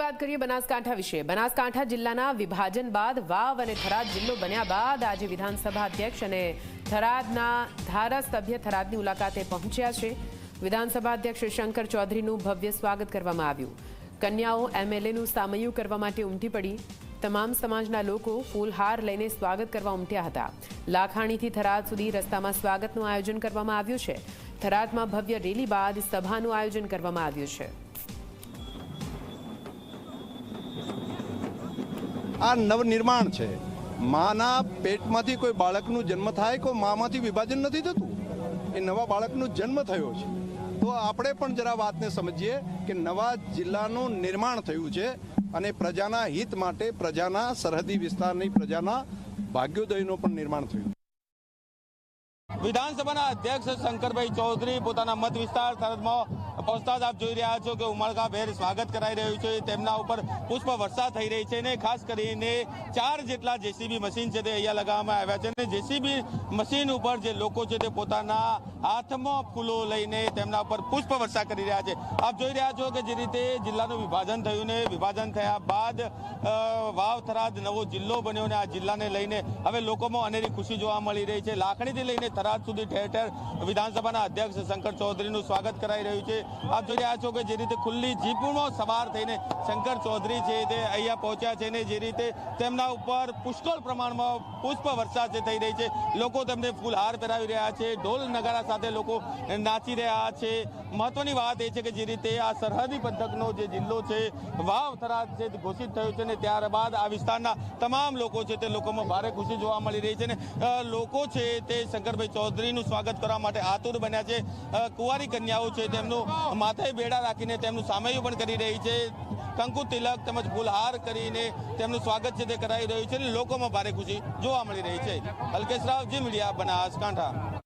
વાત કરીએ બનાસકાંઠા વિશે. બનાસકાંઠા જિલ્લાના વિભાજન બાદ વાવ અને થરાદ જિલ્લો બન્યા બાદ આજે વિધાનસભા અધ્યક્ષ અને થરાદના ધારાસભ્ય થરાદની મુલાકાતે પહોંચ્યા છે. વિધાનસભા અધ્યક્ષ શંકર ચૌધરીનું ભવ્ય સ્વાગત કરવામાં આવ્યું. કન્યાઓ એમએલએનું સામયું કરવા માટે ઉમટી પડી. તમામ સમાજના લોકો ફૂલહાર લઈને સ્વાગત કરવા ઉમટ્યા હતા. લાખાણીથી થરાદ સુધી રસ્તામાં સ્વાગતનું આયોજન કરવામાં આવ્યું છે. થરાદમાં ભવ્ય રેલી બાદ સભાનું આયોજન કરવામાં આવ્યું છે. આ નવનિર્માણ છે. માના પેટમાંથી કોઈ બાળકનું જન્મ થાય કોઈ મામાંથી વિભાજન નથી થતું? એ નવા બાળકનો જન્મ થયો છે. તો આપણે પણ જરા વાતને સમજીએ કે નવા જિલ્લાનું નિર્માણ થયું છે અને પ્રજાના હિત માટે પ્રજાના સરહદી વિસ્તારની પ્રજાના ભાગ્યોદયનું પણ નિર્માણ થયું. વિધાનસભાના અધ્યક્ષ શંકરભાઈ ચૌધરી પોતાના મત વિસ્તાર સરહદમાં પહોંચતા આપ જોઈ રહ્યા છો કે ઉમળકાભેર સ્વાગત કરાઈ રહ્યું છે. તેમના ઉપર પુષ્પ વર્ષા થઈ રહી છે ને ખાસ કરીને ચાર જેટલા જેસીબી મશીન છે તે અહીંયા લગાવવામાં આવ્યા છે અને જેસીબી મશીન ઉપર જે લોકો છે તે પોતાના હાથમાં ફૂલો લઈને તેમના ઉપર પુષ્પ વર્ષા કરી રહ્યા છે. આપ જોઈ રહ્યા છો કે જે રીતે જિલ્લાનું વિભાજન થયું ને વિભાજન થયા બાદ વાવ થરાદ નવો જિલ્લો બન્યો ને આ જિલ્લાને લઈને હવે લોકોમાં અનેરી ખુશી જોવા મળી રહી છે. લાખણીથી લઈને થરાદ સુધી ઠેર ઠેર વિધાનસભાના અધ્યક્ષ શંકર ચૌધરીનું સ્વાગત કરાઈ રહ્યું છે. આપ જોઈ રહ્યા છો કે જે રીતે ખુલ્લી જીપમાં સવાર થઈને શંકર ચૌધરી છે તે અહીંયા પહોંચ્યા છે ને જે રીતે તેમના ઉપર પુષ્કળ પ્રમાણમાં પુષ્પ વર્ષા જે થઈ રહી છે, લોકો તેમને ફૂલહાર પહેરાવી રહ્યા છે, ઢોલ નગારા સાથે લોકો નાચી રહ્યા છે. મહત્વની વાત એ છે કે જે રીતે આ સરહદી પંથકનો જે જિલ્લો છે, વાવ થરાદ છે ઘોષિત થયો છે ને ત્યારબાદ આ વિસ્તારના તમામ લોકો છે તે લોકોમાં ભારે ખુશી જોવા મળી રહી છે ને લોકો છે તે શંકરભાઈ ચૌધરીનું સ્વાગત કરવા માટે આતુર બન્યા છે. કુંવારી કન્યાઓ છે તેમનું માથે બેડા રાખીને તેમનું સામૈયું પણ કરી રહી છે. કંકુ તિલક તેમજ ફૂલહાર કરીને તેમનું સ્વાગત છે તે કરાઈ રહ્યું છે અને લોકોમાં ભારે ખુશી જોવા મળી રહી છે. અલ્કેશ રાવ, જી મીડિયા બનાસકાંઠા